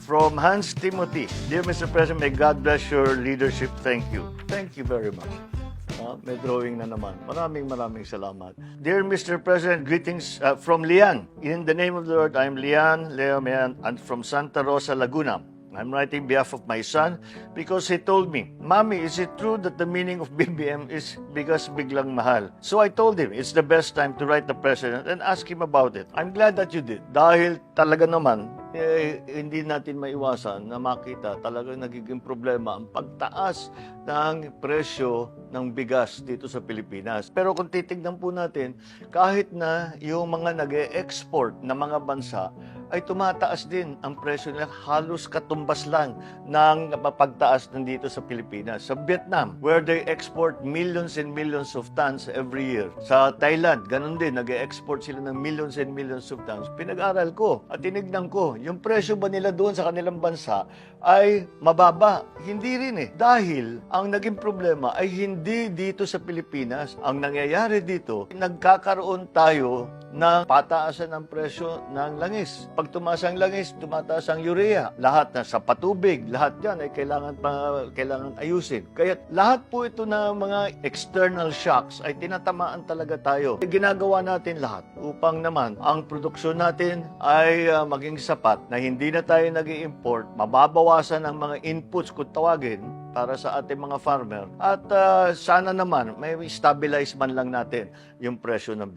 From Hans Timothy. Dear Mr. President, may God bless your leadership. Thank you. Thank you very much. Ah, may drawing na naman. Maraming maraming salamat. Dear Mr. President, greetings uh, from Lian. In the name of the Lord, I'm Lian Leo Mayan and from Santa Rosa, Laguna. I'm writing behalf of my son because he told me, Mommy, is it true that the meaning of BBM is because biglang mahal? So I told him it's the best time to write the president and ask him about it. I'm glad that you did. Dahil talaga naman, eh, hindi natin maiwasan na makita talagang nagiging problema ang pagtaas ng presyo ng bigas dito sa Pilipinas. Pero kung titignan po natin, kahit na yung mga nag export na mga bansa ay tumataas din ang presyo nila halos katumbas lang ng pagtaas nandito sa Pilipinas. Sa Vietnam, where they export millions and millions of tons every year. Sa Thailand, ganun din, nag-export sila ng millions and millions of tons. Pinag-aral ko at tinignan ko, yung presyo ba nila doon sa kanilang bansa ay mababa? Hindi rin eh. Dahil ang naging problema ay hindi dito sa Pilipinas. Ang nangyayari dito, nagkakaroon tayo ng pataasan ng presyo ng langis. Pag tumaas ang langis, tumataas ang urea. Lahat na sa patubig, lahat yan ay kailangan pa, kailangan ayusin. Kaya lahat po ito na mga external shocks ay tinatamaan talaga tayo. Ginagawa natin lahat upang naman ang produksyon natin ay ah, maging sapat na hindi na tayo nag import mababawasan ang mga inputs kung tawagin para sa ating mga farmer at ah, sana naman may stabilize man lang natin yung presyo ng